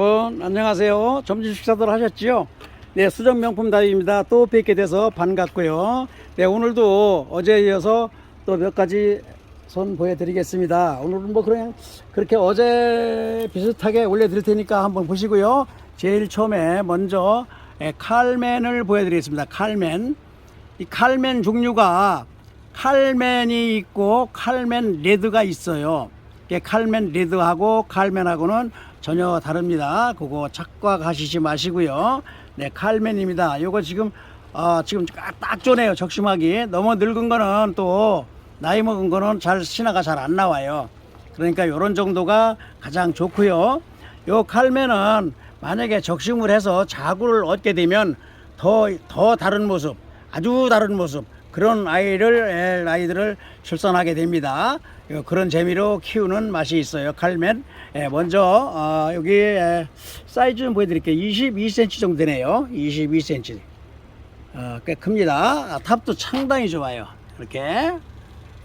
여러분 안녕하세요. 점심 식사들 하셨지요? 네 수정 명품 다입니다. 또 뵙게 돼서 반갑고요. 네 오늘도 어제에 이어서 또 몇 가지 손 보여드리겠습니다. 오늘은 뭐 그냥 그렇게 어제 비슷하게 올려드릴 테니까 한번 보시고요. 제일 처음에 먼저 예, 칼맨을 보여드리겠습니다. 칼맨 이 칼맨 종류가 칼맨이 있고 칼맨 레드가 있어요. 이게 칼맨 레드하고 칼맨하고는 전혀 다릅니다. 그거 착각하시지 마시고요. 네, 칼맨입니다. 요거 지금 어, 지금 딱- 딱 좋네요. 적심하기. 너무 늙은 거는 또 나이 먹은 거는 잘 신화가 잘 안 나와요. 그러니까 요런 정도가 가장 좋고요. 요 칼맨은 만약에 적심을 해서 자구를 얻게 되면 더, 더 다른 모습, 아주 다른 모습, 그런 아이를, 에, 아이들을 출산하게 됩니다. 요 그런 재미로 키우는 맛이 있어요. 칼맨. 예, 먼저, 어, 여기, 에, 사이즈 좀 보여드릴게요. 22cm 정도 되네요. 22cm. 어, 꽤 큽니다. 아, 탑도 상당히 좋아요. 이렇게.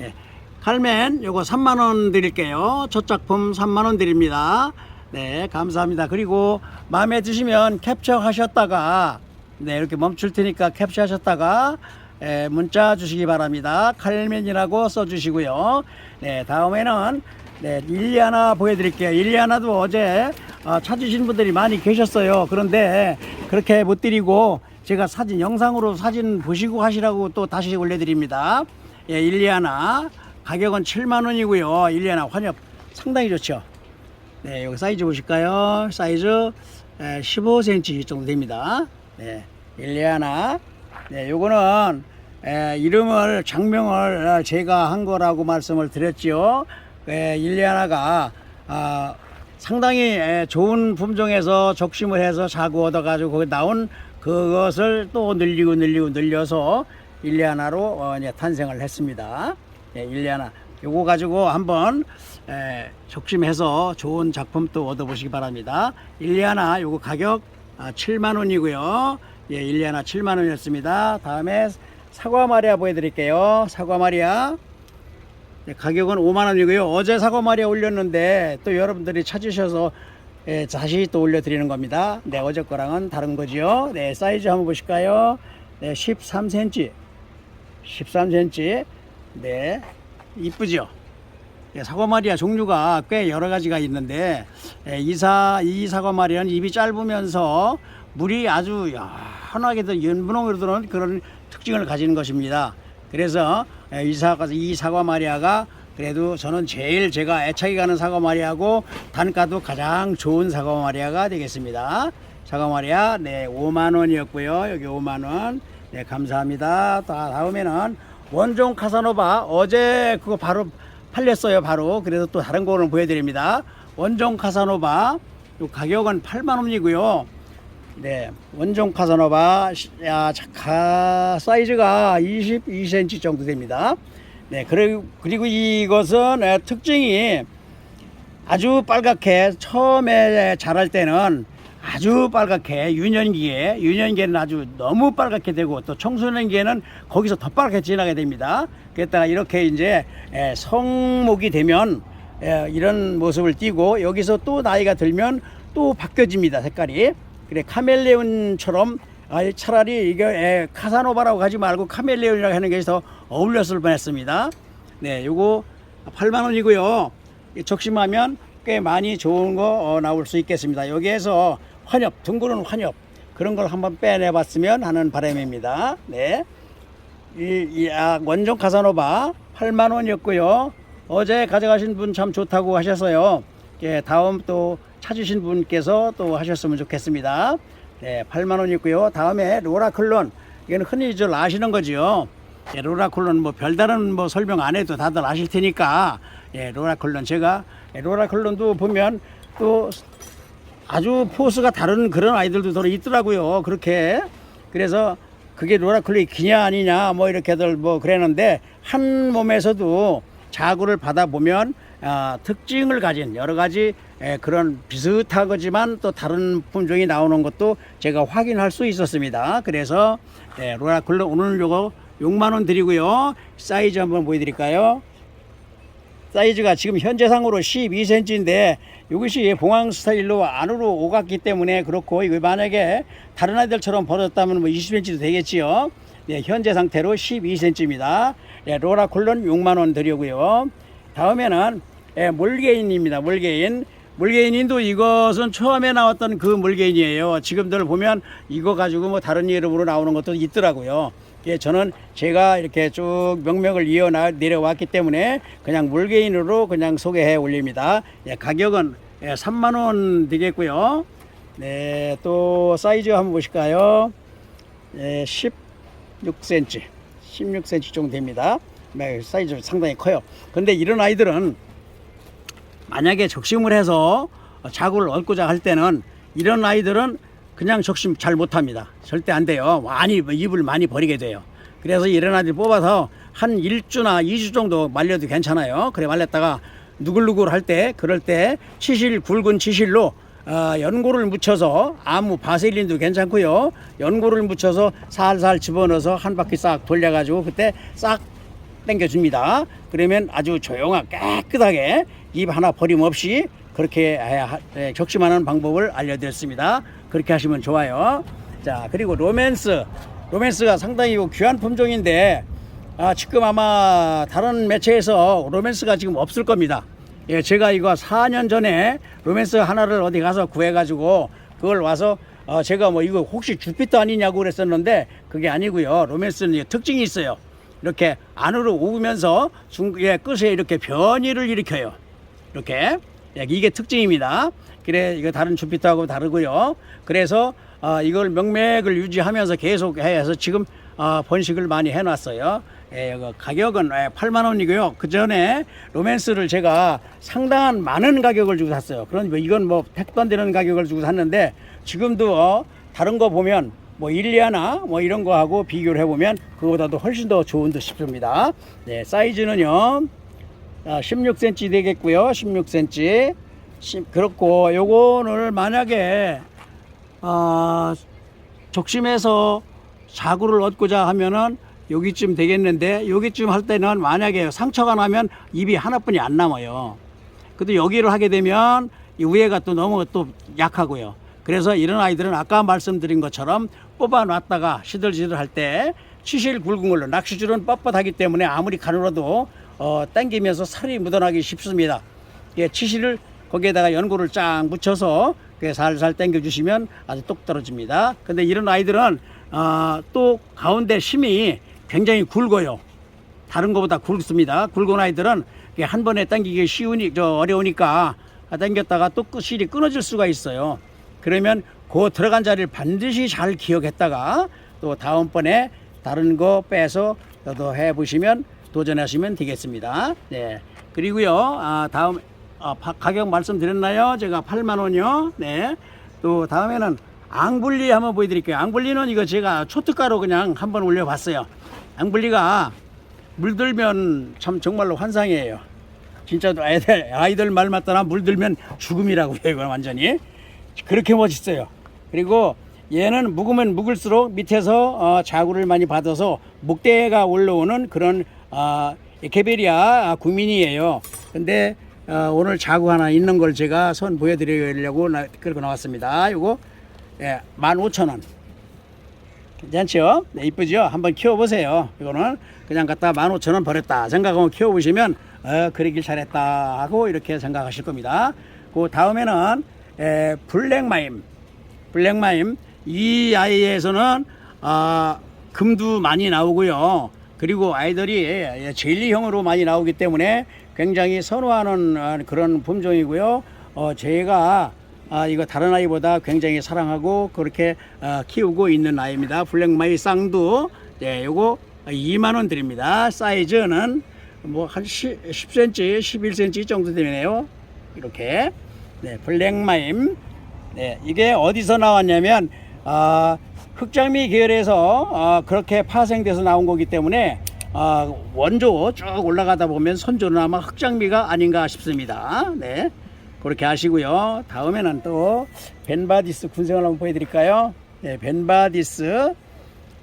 예. 칼맨 요거 3만 원 드릴게요. 첫 작품 3만 원 드립니다. 네, 감사합니다. 그리고 마음에 드시면 캡처 하셨다가 네, 이렇게 멈출 테니까 캡처 하셨다가 예, 문자 주시기 바랍니다. 칼맨이라고 써 주시고요. 네, 다음에는 네, 일리아나 보여드릴게요. 일리아나도 어제 어, 찾으신 분들이 많이 계셨어요. 그런데 그렇게 못 드리고 제가 사진 영상으로 사진 보시고 하시라고 또 다시 올려드립니다. 예, 일리아나 가격은 7만 원이고요. 일리아나 환엽 상당히 좋죠. 네, 여기 사이즈 보실까요? 사이즈 15cm 정도 됩니다. 네, 일리아나. 네, 요거는 에, 이름을 장명을 어, 제가 한 거라고 말씀을 드렸지요. 에, 일리아나가 아, 상당히 에, 좋은 품종에서 적심을 해서 자구 얻어가지고 거기 나온 그것을 또 늘리고 늘리고 늘려서 일리아나로 어, 이제 탄생을 했습니다. 예, 일리아나. 요거 가지고 한번 에, 적심해서 좋은 작품 또 얻어보시기 바랍니다. 일리아나 요거 가격 아, 7만 원이고요. 예, 일리아나 7만 원이었습니다. 다음에 사과 마리아 보여드릴게요. 사과 마리아. 네, 가격은 5만 원이고요. 어제 사과 마리아 올렸는데 또 여러분들이 찾으셔서 예, 다시 또 올려드리는 겁니다. 네, 어제 거랑은 다른 거지요. 네, 사이즈 한번 보실까요? 네, 13cm. 13cm. 네, 이쁘죠? 예, 사과 마리아 종류가 꽤 여러 가지가 있는데 예, 이사 이 사과 마리아는 입이 짧으면서 물이 아주 연하게도 연분홍으로 들어오는 그런 특징을 가지는 것입니다. 그래서 예, 이 사과 이 사과 마리아가 그래도 저는 제일 제가 애착이 가는 사과 마리아고 단가도 가장 좋은 사과 마리아가 되겠습니다. 사과 마리아 네 5만 원이었고요. 여기 5만 원. 네 감사합니다. 다 다음에는 원종 카사노바 어제 그거 바로 팔렸어요 바로 그래서 또 다른 거를 보여드립니다 원종 카사노바 요 가격은 8만 원이고요 네 원종 카사노바 시- 야, 자, 사이즈가 22cm 정도 됩니다 네 그리고 그리고 이것은 에, 특징이 아주 빨갛게 처음에 자랄 때는 아주 빨갛게 유년기에 유년기에는 아주 너무 빨갛게 되고 또 청소년기에는 거기서 더 빨갛게 지나게 됩니다. 그랬다가 이렇게 이제 에, 성목이 되면 에, 이런 모습을 띠고 여기서 또 나이가 들면 또 바뀌어집니다 색깔이. 그래 카멜레온처럼 아, 차라리 이게 에, 카사노바라고 하지 말고 카멜레온이라고 하는 게 더 어울렸을 뻔했습니다. 네, 요거 8만 원이고요. 이 적심하면 꽤 많이 좋은 거 어, 나올 수 있겠습니다. 여기에서 환엽, 둥그런 환엽 그런 걸 한번 빼내봤으면 하는 바람입니다. 네. 이, 이 아, 원종 카사노바 8만 원이었고요. 어제 가져가신 분 참 좋다고 하셔서요. 예, 다음 또 찾으신 분께서 또 하셨으면 좋겠습니다. 네, 8만 원이고요. 다음에 로라클론 이거는 흔히 저 아시는 거죠. 예, 로라클론 뭐 별다른 뭐 설명 안 해도 다들 아실 테니까 예, 로라클론 제가 예, 로라클론도 보면 또 아주 포스가 다른 그런 아이들도 더 있더라고요. 그렇게 그래서 그게 로라클이 기냐 아니냐 뭐 이렇게들 뭐 그랬는데 한 몸에서도 자구를 받아 보면 아, 특징을 가진 여러 가지 에, 그런 비슷하지만 또 다른 품종이 나오는 것도 제가 확인할 수 있었습니다. 그래서 네, 로라클로 오늘 요거 6만 원 드리고요. 사이즈 한번 보여드릴까요? 사이즈가 지금 현재상으로 12cm인데 이것이 봉황 스타일로 안으로 오갔기 때문에 그렇고 이거 만약에 다른 아이들처럼 벌었다면 뭐 20cm도 되겠지요. 네, 현재 상태로 12cm입니다. 네, 로라 콜론 6만 원 드리고요. 다음에는 예, 몰개인입니다. 몰개인. 물개인인도 이것은 처음에 나왔던 그 물개인이에요. 지금들 보면 이거 가지고 뭐 다른 이름으로 나오는 것도 있더라고요. 예, 저는 제가 이렇게 쭉 명맥을 이어 나 내려왔기 때문에 그냥 물개인으로 그냥 소개해 올립니다. 예, 가격은 예, 3만 원 되겠고요. 네, 또 사이즈 한번 보실까요? 예, 16cm, 16cm 정도 됩니다. 네, 사이즈 상당히 커요. 근데 이런 아이들은 만약에 적심을 해서 자구를 얻고자 할 때는 이런 아이들은 그냥 적심 잘 못합니다. 절대 안 돼요. 많이 입을 많이 버리게 돼요. 그래서 이런 아이들 뽑아서 한 1주나 2주 정도 말려도 괜찮아요. 그래 말렸다가 누글누글 할 때 그럴 때 치실 굵은 치실로 어, 연고를 묻혀서 아무 바셀린도 괜찮고요. 연고를 묻혀서 살살 집어넣어서 한 바퀴 싹 돌려가지고 그때 싹 당겨줍니다. 그러면 아주 조용하게 깨끗하게 입 하나 버림없이 그렇게 적심하는 방법을 알려드렸습니다. 그렇게 하시면 좋아요. 자 그리고 로맨스 로맨스가 상당히 귀한 품종인데 아, 지금 아마 다른 매체에서 로맨스가 지금 없을 겁니다. 예, 제가 이거 4년 전에 로맨스 하나를 어디 가서 구해가지고 그걸 와서 어, 제가 뭐 이거 혹시 주피터 아니냐고 그랬었는데 그게 아니고요. 로맨스는 특징이 있어요. 이렇게 안으로 오면서 중에 끝에 이렇게 변이를 일으켜요. 이렇게 예, 이게 특징입니다. 그래 이거 다른 주피터하고 다르고요. 그래서 어, 이걸 명맥을 유지하면서 계속 해서 지금 어, 번식을 많이 해놨어요. 예, 가격은 8만 원이고요. 그 전에 로맨스를 제가 상당한 많은 가격을 주고 샀어요. 그런 뭐 이건 뭐 택도 안 되는 가격을 주고 샀는데 지금도 어, 다른 거 보면 뭐 일리아나 뭐 이런 거하고 비교를 해보면 그거보다도 훨씬 더 좋은 듯 싶습니다. 네, 사이즈는요. 아, 16cm 되겠고요. 16cm. 그렇고 요거를 만약에 아, 적심해서 자구를 얻고자 하면은 여기쯤 되겠는데 여기쯤 할 때는 만약에 상처가 나면 입이 하나뿐이 안 남아요. 근데 여기를 하게 되면 이 위에가 또 너무 또 약하고요. 그래서 이런 아이들은 아까 말씀드린 것처럼 뽑아 놨다가 시들시들 할 때 치실 굵은 걸로 낚시줄은 뻣뻣하기 때문에 아무리 가늘어도 어, 당기면서 살이 묻어나기 쉽습니다. 예, 치실을 거기에다가 연고를 쫙 묻혀서 살살 당겨 주시면 아주 똑 떨어집니다. 근데 이런 아이들은 어, 또 가운데 심이 굉장히 굵어요. 다른 것보다 굵습니다. 굵은 아이들은 한 번에 당기기 쉬우니 저 어려우니까 당겼다가 또 끝실이 끊어질 수가 있어요. 그러면 그 들어간 자리를 반드시 잘 기억했다가 또 다음번에 다른 거 빼서 또 해보시면 도전하시면 되겠습니다. 네. 그리고요, 아, 다음, 아, 파- 가격 말씀드렸나요? 제가 8만 원이요. 네. 또 다음에는 앙블리 한번 보여드릴게요. 앙블리는 이거 제가 초특가로 그냥 한번 올려봤어요. 앙블리가 물들면 참 정말로 환상이에요. 진짜 아이들, 아이들 말 맞다나 물들면 죽음이라고요. 이건 완전히. 그렇게 멋있어요. 그리고 얘는 묵으면 묵을수록 밑에서 어, 자구를 많이 받아서 목대가 올라오는 그런 어, 개베리아 국민이에요. 근데 어, 오늘 자구 하나 있는 걸 제가 선 보여드리려고 나, 끌고 나왔습니다. 이거 예, 15,000원. 괜찮죠? 네, 이쁘죠? 한번 키워보세요. 이거는 그냥 갖다 15,000원 버렸다 생각하고 키워보시면 어, 그러길 잘했다 하고 이렇게 생각하실 겁니다. 그 다음에는 에, 블랙마임. 블랙마임. 이 아이에서는 아, 금도 많이 나오고요. 그리고 아이들이 예, 젤리형으로 많이 나오기 때문에 굉장히 선호하는 아, 그런 품종이고요. 어, 제가 아, 이거 다른 아이보다 굉장히 사랑하고 그렇게 아, 키우고 있는 아이입니다. 블랙마이 쌍두. 네, 요거 2만 원 드립니다. 사이즈는 뭐 한 10cm, 11cm 정도 되네요. 이렇게. 네, 블랙마임. 네, 이게 어디서 나왔냐면 아, 흑장미 계열에서 아, 그렇게 파생돼서 나온 거기 때문에 아, 원조 쭉 올라가다 보면 선조는 아마 흑장미가 아닌가 싶습니다. 네. 그렇게 하시고요. 다음에는 또 벤바디스 군생을 한번 보여드릴까요? 네, 벤바디스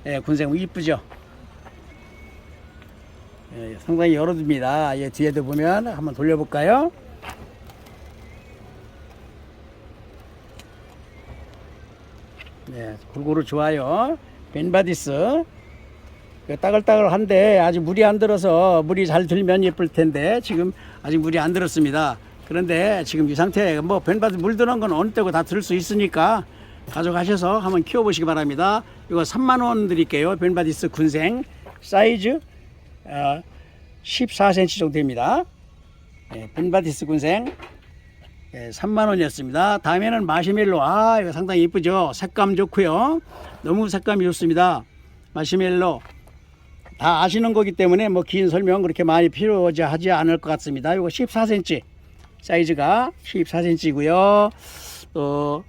네, 군생 이쁘죠? 예, 상당히 열어둡니다. 예, 뒤에도 보면 한번 돌려볼까요? 네, 골고루 좋아요. 벤바디스. 그 따글따글한데 아직 물이 안 들어서 물이 잘 들면 예쁠 텐데 지금 아직 물이 안 들었습니다. 그런데 지금 이 상태에 뭐 벤바디 물 들어간 건 어느 때고 다들수 있으니까 가져가셔서 한번 키워보시기 바랍니다. 이거 3만 원 드릴게요. 벤바디스 군생 사이즈 어, 14cm 정도 됩니다. 예, 벤바디스 군생 예, 3만 원이었습니다. 다음에는 마시멜로. 아, 이거 상당히 이쁘죠? 색감 좋고요. 너무 색감이 좋습니다. 마시멜로. 다 아시는 거기 때문에 뭐 긴 설명 그렇게 많이 필요하지 하지 않을 것 같습니다. 이거 14cm 사이즈가 14cm고요. 또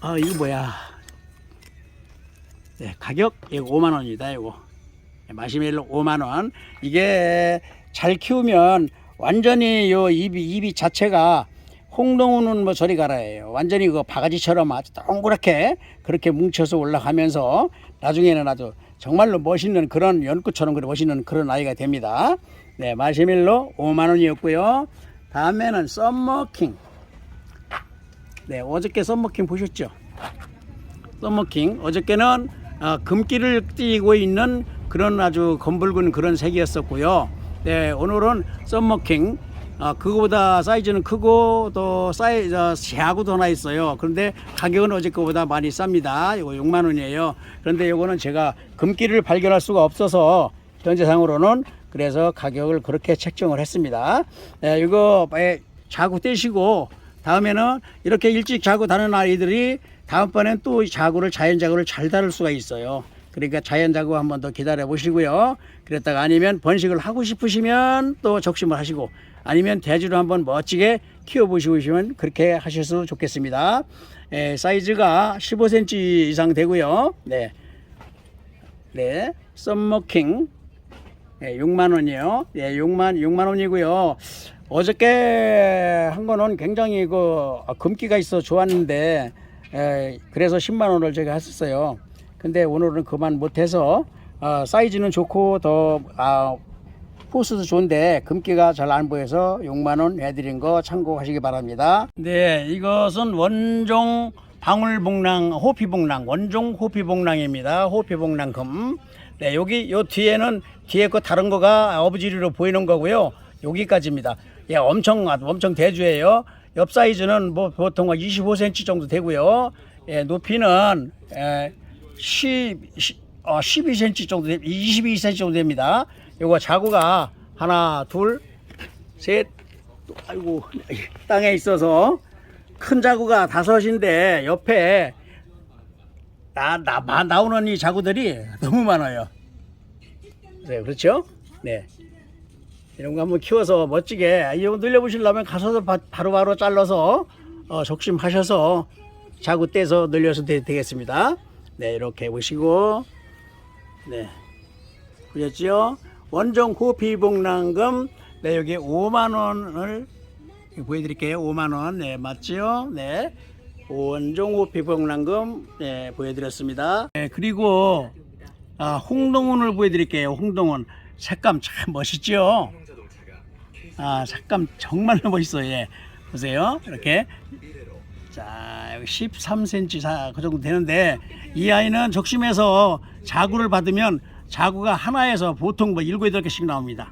아, 이거 뭐야? 네, 가격 이거 5만 원입니다. 이거 마시멜로 5만 원. 이게 잘 키우면 완전히 요 입이 입이 자체가 홍동우는 뭐 저리 가라예요. 완전히 그 바가지처럼 아주 동그랗게 그렇게 뭉쳐서 올라가면서 나중에는 아주 정말로 멋있는 그런 연꽃처럼 그런 멋있는 그런 아이가 됩니다. 네, 마시멜로 5만 원이었고요. 다음에는 썸머킹. 네, 어저께 썸머킹 보셨죠? 썸머킹. 어저께는 어, 금기를 띠고 있는 그런 아주 검붉은 그런 색이었었고요. 네, 오늘은 썸머킹. 아, 그거보다 사이즈는 크고 또 사이즈 새하고도 하나 있어요. 그런데 가격은 어제 거보다 많이 쌉니다. 이거 6만 원이에요. 그런데 이거는 제가 금기를 발견할 수가 없어서 현재상으로는 그래서 가격을 그렇게 책정을 했습니다. 네, 이거 에, 자구 떼시고 다음에는 이렇게 일찍 자고 다는 아이들이 다음번엔 또 자구를 자연 자구를 잘 다룰 수가 있어요. 그러니까 자연 자구 한번 더 기다려 보시고요. 그랬다가 아니면 번식을 하고 싶으시면 또 적심을 하시고 아니면 대주로 한번 멋지게 키워 보시면 그렇게 하셔도 좋겠습니다. 에, 사이즈가 15cm 이상 되고요. 네. 네. 썸머킹 예, 6만 원이요. 예, 6만 6만 원이고요. 어저께 한 거는 굉장히 그 아, 금기가 있어 좋았는데 에, 그래서 10만 원을 제가 했었어요. 근데 오늘은 그만 못해서 아, 사이즈는 좋고 더 아, 포스도 좋은데 금기가 잘 안 보여서 6만 원 해드린 거 참고하시기 바랍니다. 네, 이것은 원종 방울복랑 호피복랑 원종 호피복랑입니다. 호피복랑 금. 네, 여기 요 뒤에는 뒤에 거 다른 거가 어부지리로 보이는 거고요. 여기까지입니다. 예, 엄청 엄청 대주예요. 옆 사이즈는 뭐 보통 25cm 정도 되고요. 예, 높이는 예, 10, 10 어, 12cm 정도, 22cm 정도 됩니다. 요거 자구가 하나, 둘, 셋, 또, 아이고, 땅에 있어서 큰 자구가 다섯인데 옆에 나, 나, 마- 나오는 이 자구들이 너무 많아요. 네, 그렇죠? 네. 이런 거 한번 키워서 멋지게 이거 늘려보시려면 가서도 바, 바로 바로 잘라서 어, 적심하셔서 자구 떼서 늘려서 되, 되겠습니다. 네, 이렇게 보시고 네. 보셨죠? 원종 호피 복랑금 네, 여기 5만 원을 보여 드릴게요. 5만 원. 네, 맞죠? 네. 원종 호피 복랑금 네, 보여 드렸습니다. 네, 그리고 아, 홍동원을 보여 드릴게요. 홍동원 색감 참 멋있죠? 아, 색감 정말로 멋있어요. 예. 보세요. 이렇게 자, 여기 13cm 사, 그 정도 되는데 이 아이는 적심해서 자구를 받으면 자구가 하나에서 보통 뭐 일곱 여덟 개씩 나옵니다.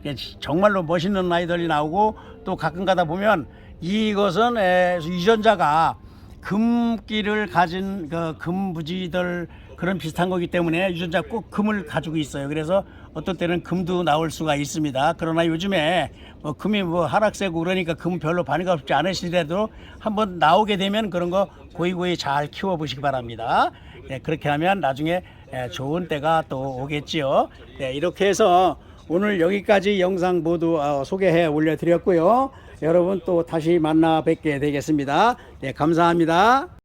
이게 정말로 멋있는 아이들이 나오고 또 가끔 가다 보면 이것은 에, 유전자가 금기를 가진 그 금부지들 그런 비슷한 거기 때문에 유전자 꼭 금을 가지고 있어요. 그래서 어떤 때는 금도 나올 수가 있습니다. 그러나 요즘에 뭐 금이 뭐 하락세고 그러니까 금은 별로 반응없지 않으시더라도 한번 나오게 되면 그런 거 고이고이 잘 키워 보시기 바랍니다. 네, 그렇게 하면 나중에 예, 좋은 때가 또 오겠지요. 네, 이렇게 해서 오늘 여기까지 영상 모두 어, 소개해 올려드렸고요. 여러분 또 다시 만나 뵙게 되겠습니다. 네, 감사합니다.